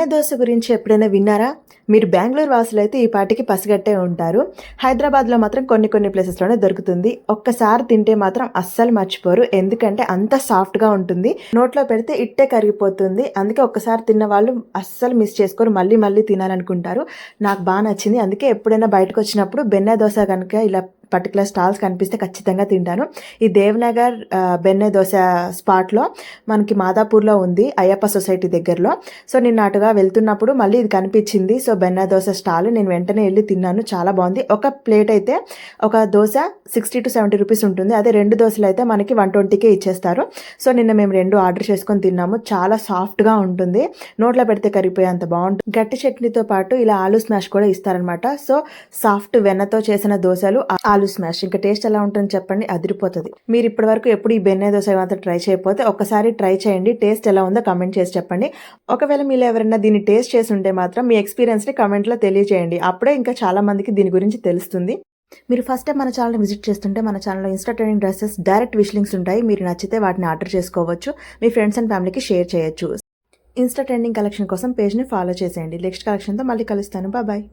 బెన్నె దోశ గురించి ఎప్పుడైనా విన్నారా? మీరు బెంగళూరు వాసులు అయితే ఈ పాటికి పసిగట్టే ఉంటారు. హైదరాబాద్లో మాత్రం కొన్ని కొన్ని ప్లేసెస్లోనే దొరుకుతుంది. ఒక్కసారి తింటే మాత్రం అస్సలు మర్చిపోరు. ఎందుకంటే అంత సాఫ్ట్గా ఉంటుంది. నోట్లో పెడితే ఇట్టే కరిగిపోతుంది. అందుకే ఒక్కసారి తిన్న వాళ్ళు అస్సలు మిస్ చేసుకోరు. మళ్ళీ మళ్ళీ తినాలనుకుంటారు. నాకు బాగా నచ్చింది. అందుకే ఎప్పుడైనా బయటకు వచ్చినప్పుడు బెన్నె దోశ కనుక ఇలా పర్టికులర్ స్టాల్స్ కనిపిస్తే ఖచ్చితంగా తింటాను. ఈ దేవ్నగర్ బెన్నె దోశ స్పాట్లో మనకి మాదాపూర్లో ఉంది అయ్యప్ప సొసైటీ దగ్గరలో. సో నేను అటుగా వెళ్తున్నప్పుడు మళ్ళీ ఇది కనిపించింది. సో బెన్నె దోశ స్టాల్ నేను వెంటనే వెళ్ళి తిన్నాను. చాలా బాగుంది. ఒక ప్లేట్ అయితే ఒక dosa sixty to seventy rupees ఉంటుంది. అదే రెండు దోశలు అయితే మనకి వన్ ట్వంటీకే ఇచ్చేస్తారు. సో నిన్న మేము రెండు ఆర్డర్ చేసుకొని తిన్నాము. చాలా సాఫ్ట్గా ఉంటుంది. నోట్లో పెడితే కరిగిపోయేంత బాగుంటుంది. గట్టి చట్నీతో పాటు ఇలా ఆలూ స్మాష్ కూడా ఇస్తారనమాట సో సాఫ్ట్ వెన్నతో చేసిన దోశలు ఆ- ఆలూ స్మాష్. ఇంకా టేస్ట్ ఎలా ఉంటుందని చెప్పండి అదిరిపోతుంది. మీరు ఇప్పటి వరకు ఎప్పుడు ఈ బెన్నె దోశ మాత్రం ట్రై చేయకపోతే ఒకసారి ట్రై చేయండి టేస్ట్ ఎలా ఉందో కమెంట్ చేసి చెప్పండి. ఒకవేళ మీరు ఎవరైనా దీన్ని టేస్ట్ చేసి ఉంటే మాత్రం మీ ఎక్స్పీరియన్స్ని కమెంట్లో తెలియజేయండి. అప్పుడే ఇంకా చాలా మందికి దీని గురించి తెలుస్తుంది. మీరు ఫస్ట్ టైం మన ఛానల్ విజిట్ చేస్తుంటే మన ఛానల్లో ఇన్స్టా ట్రైనింగ్ డ్రెస్సెస్ డైరెక్ట్ విష్లింగ్స్ ఉంటాయి. మీరు నచ్చితే వాటిని ఆర్డర్ చేసుకోవచ్చు. మీ ఫ్రెండ్స్ అండ్ ఫ్యామిలీకి షేర్ చేయొచ్చు. ఇన్స్టా ట్రెండింగ్ కలెక్షన్ కోసం పేజ్ని ఫాలో చేసేయండి. నెక్స్ట్ కలెక్షన్తో మళ్ళీ కలుస్తాను. బాయ్.